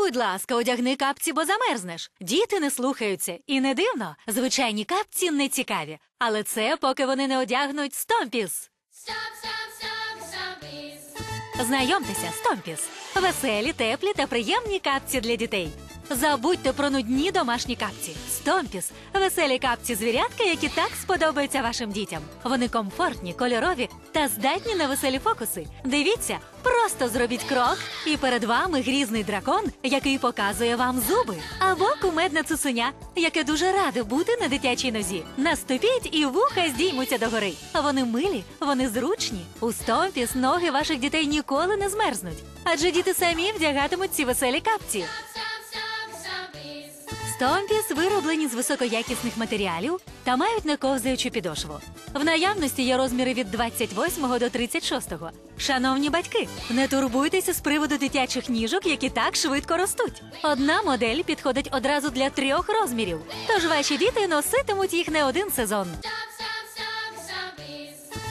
Будь ласка, одягни капці, бо замерзнеш. Діти не слухаються. І не дивно, звичайні капці не цікаві. Але це поки вони не одягнуть стомпіс. Знайомтеся, стомпіс. Веселі, теплі та приємні капці для дітей. Забудьте про нудні домашні капці. Стомпіс веселі капці звірятка, які так сподобаються вашим дітям. Вони комфортні, кольорові та здатні на веселі фокуси. Дивіться, просто зробіть крок, і перед вами грізний дракон, який показує вам зуби. Або кумедне цуценя, яке дуже раде бути на дитячій нозі. Наступіть і вуха здіймуться догори. Вони милі, вони зручні. У стомпіс ноги ваших дітей ніколи не змерзнуть. Адже діти самі вдягатимуть ці веселі капці. Стомпіс вироблені з високоякісних матеріалів та мають нековзаючу підошву. В наявності є розміри від 28 до 36. Шановні батьки, не турбуйтеся з приводу дитячих ніжок, які так швидко ростуть. Одна модель підходить одразу для трьох розмірів, тож ваші діти носитимуть їх не один сезон.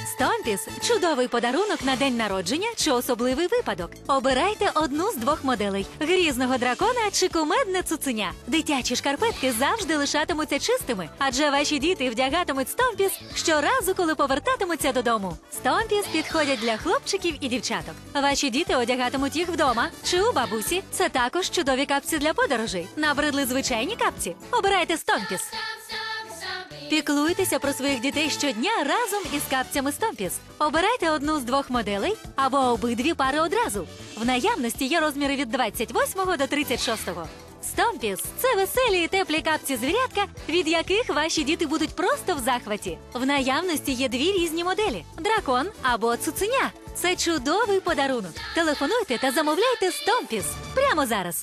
Стомпіс чудовий подарунок на день народження чи особливий випадок. Обирайте одну з двох моделей: грізного дракона чи кумедне цуценя. Дитячі шкарпетки завжди лишатимуться чистими, адже ваші діти вдягатимуть стомпіс щоразу, коли повертатимуться додому. Стомпіс підходять для хлопчиків і дівчаток. Ваші діти одягатимуть їх вдома чи у бабусі. Це також чудові капці для подорожей. Набридли звичайні капці. Обирайте стомпіс. Піклуйтеся про своїх дітей щодня разом із капцями Стомпіс. Обирайте одну з двох моделей або обидві пари одразу. В наявності є розміри від 28 до 36. Стомпіс це веселі і теплі капці звірятка, від яких ваші діти будуть просто в захваті. В наявності є дві різні моделі: дракон або цуценя. Це чудовий подарунок. Телефонуйте та замовляйте Стомпіс прямо зараз.